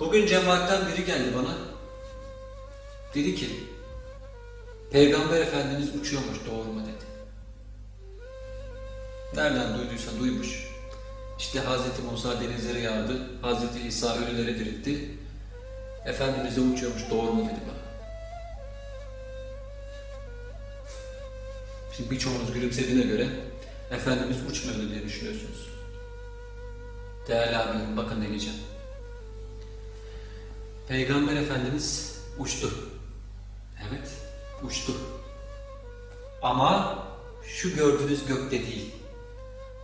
Bugün cemaatten biri geldi bana. Dedi ki, Peygamber Efendimiz uçuyormuş doğru mu dedi. Nereden duyduysa duymuş. İşte Hazreti Musa denizleri yardı, Hazreti İsa ölüleri diritti. Efendimiz de uçuyormuş doğru mu dedi bana. Şimdi birçoğunuz gülümsediğine göre Efendimiz uçmuyordu diye düşünüyorsunuz. Değerli abilerim bakın ne diyeceğim. Peygamber Efendimiz uçtu. Evet, uçtu. Ama şu gördüğünüz gökte değil.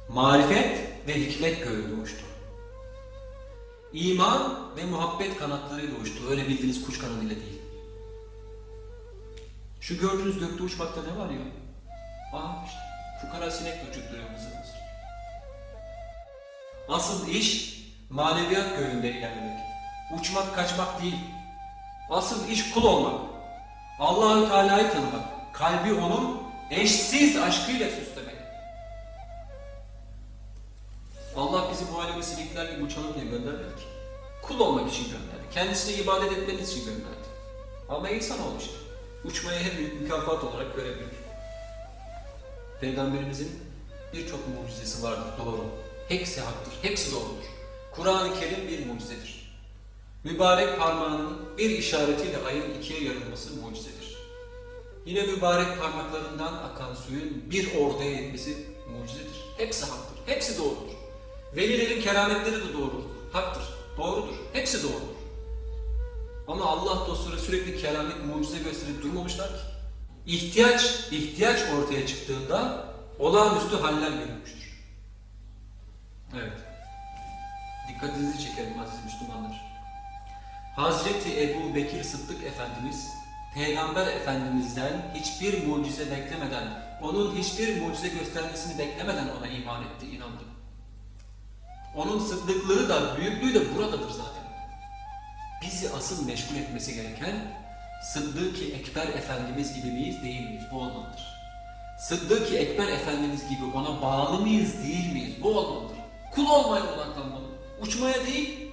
Marifet ve hikmet göğünde uçtu. İman ve muhabbet kanatlarıyla uçtu. Öyle bildiğiniz kuş kanadıyla değil. Şu gördüğünüz gökte uçmakta ne var ya? Aa işte fukara sinek uçup duruyor. Asıl iş maneviyat göğünde ilerlemek. Uçmak kaçmak değil. Asıl iş kul olmak. Allahü Teala'yı tanımak. Kalbi onun eşsiz aşkıyla süslemek. Allah bizi bu aleme sinekler gibi uçalım diye göndermedi. Kul olmak için gönderdi. Kendisine ibadet etmeniz için gönderdi. Ama insan olmuş. Uçmaya büyük mükafat olarak görebilir. Peygamberimizin birçok mucizesi vardır, doğru. Hepsi haktır, hepsi doğrudur. Kur'an-ı Kerim bir mucizedir. Mübarek parmağının bir işaretiyle ayın ikiye yarılması mucizedir. Yine mübarek parmaklarından akan suyun bir ortaya etmesi mucizedir. Hepsi haktır, hepsi doğrudur. Velilerin kerametleri de doğrudur, haktır, doğrudur, hepsi doğrudur. Ama Allah dostları sürekli keramet, mucize gösterip durmamışlar ki. İhtiyaç, ihtiyaç ortaya çıktığında olağanüstü haller görülmüştür. Evet. Dikkatinizi çekerim aziz Müslümanlar. Hazreti Ebu Bekir Sıddık Efendimiz, Peygamber Efendimiz'den hiçbir mucize beklemeden, onun hiçbir mucize göstermesini beklemeden ona iman etti, inandı. Onun sıddıklığı da, büyüklüğü de buradadır zaten. Bizi asıl meşgul etmesi gereken Sıddık-ı Ekber Efendimiz gibi miyiz, değil miyiz? Bu olmalıdır. Sıddık-ı Ekber Efendimiz gibi ona bağlı mıyız, değil miyiz? Bu olmalıdır. Kul olmaya odaklanmalı. Uçmaya değil,